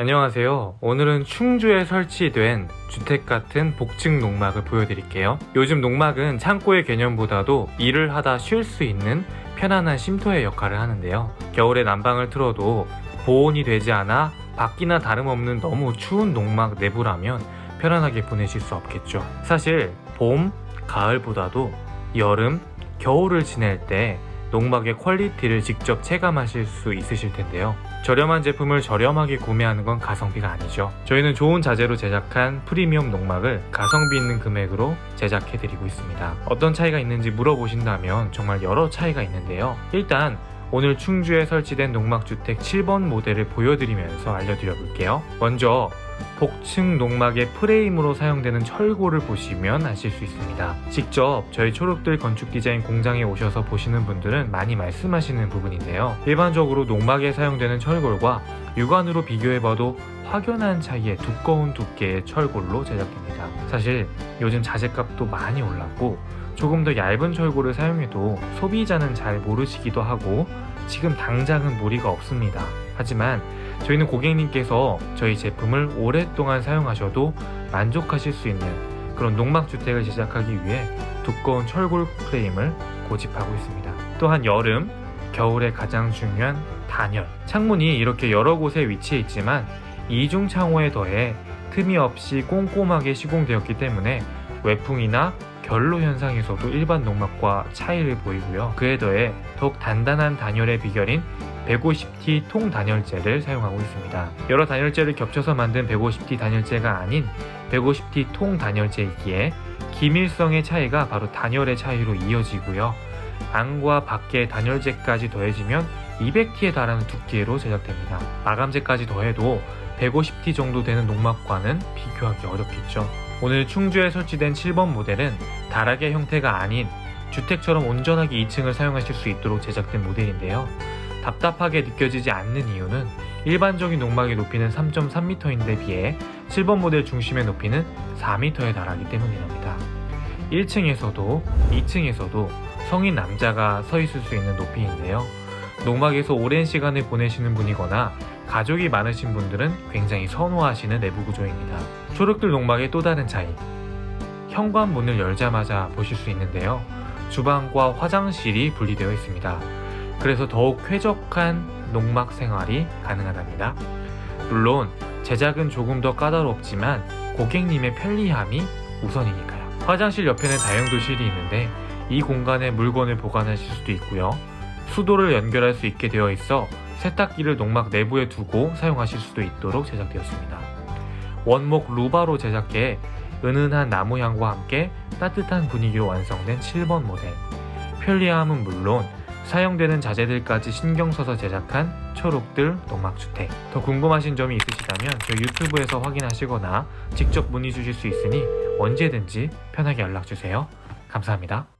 안녕하세요. 오늘은 충주에 설치된 주택 같은 복층 농막을 보여드릴게요. 요즘 농막은 창고의 개념보다도 일을 하다 쉴 수 있는 편안한 쉼터의 역할을 하는데요. 겨울에 난방을 틀어도 보온이 되지 않아 밖이나 다름없는 너무 추운 농막 내부라면 편안하게 보내실 수 없겠죠. 사실 봄, 가을보다도 여름, 겨울을 지낼 때 농막의 퀄리티를 직접 체감하실 수 있으실 텐데요. 저렴한 제품을 저렴하게 구매하는 건 가성비가 아니죠. 저희는 좋은 자재로 제작한 프리미엄 농막을 가성비 있는 금액으로 제작해드리고 있습니다. 어떤 차이가 있는지 물어보신다면 정말 여러 차이가 있는데요. 일단 오늘 충주에 설치된 농막주택 7번 모델을 보여드리면서 알려드려 볼게요. 먼저 복층 농막의 프레임으로 사용되는 철골을 보시면 아실 수 있습니다. 직접 저희 초록들 건축 디자인 공장에 오셔서 보시는 분들은 많이 말씀하시는 부분인데요. 일반적으로 농막에 사용되는 철골과 육안으로 비교해봐도 확연한 차이의 두꺼운 두께의 철골로 제작됩니다. 사실 요즘 자재값도 많이 올랐고 조금 더 얇은 철골을 사용해도 소비자는 잘 모르시기도 하고 지금 당장은 무리가 없습니다. 하지만 저희는 고객님께서 저희 제품을 오랫동안 사용하셔도 만족하실 수 있는 그런 농막주택을 제작하기 위해 두꺼운 철골 프레임을 고집하고 있습니다. 또한 여름, 겨울에 가장 중요한 단열. 창문이 이렇게 여러 곳에 위치해 있지만 이중 창호에 더해 틈이 없이 꼼꼼하게 시공되었기 때문에 외풍이나 결로 현상에서도 일반 농막과 차이를 보이고요. 그에 더해 더욱 단단한 단열의 비결인 150T 통 단열재를 사용하고 있습니다. 여러 단열재를 겹쳐서 만든 150T 단열재가 아닌 150T 통 단열재이기에 기밀성의 차이가 바로 단열의 차이로 이어지고요. 안과 밖의 단열재까지 더해지면 200T에 달하는 두께로 제작됩니다. 마감재까지 더해도 150T 정도 되는 농막과는 비교하기 어렵겠죠. 오늘 충주에 설치된 7번 모델은 다락의 형태가 아닌 주택처럼 온전하게 2층을 사용하실 수 있도록 제작된 모델인데요. 답답하게 느껴지지 않는 이유는 일반적인 농막의 높이는 3.3m인데 비해 7번 모델 중심의 높이는 4m에 달하기 때문이랍니다. 1층에서도 2층에서도 성인 남자가 서 있을 수 있는 높이인데요. 농막에서 오랜 시간을 보내시는 분이거나 가족이 많으신 분들은 굉장히 선호하시는 내부 구조입니다. 초록들 농막의 또 다른 차이. 현관문을 열자마자 보실 수 있는데요. 주방과 화장실이 분리되어 있습니다. 그래서 더욱 쾌적한 농막 생활이 가능하답니다. 물론 제작은 조금 더 까다롭지만 고객님의 편리함이 우선이니까요. 화장실 옆에는 다용도실이 있는데 이 공간에 물건을 보관하실 수도 있고요. 수도를 연결할 수 있게 되어 있어 세탁기를 농막 내부에 두고 사용하실 수도 있도록 제작되었습니다. 원목 루바로 제작해 은은한 나무향과 함께 따뜻한 분위기로 완성된 7번 모델. 편리함은 물론 사용되는 자재들까지 신경 써서 제작한 초록들 농막주택. 더 궁금하신 점이 있으시다면 저희 유튜브에서 확인하시거나 직접 문의 주실 수 있으니 언제든지 편하게 연락 주세요. 감사합니다.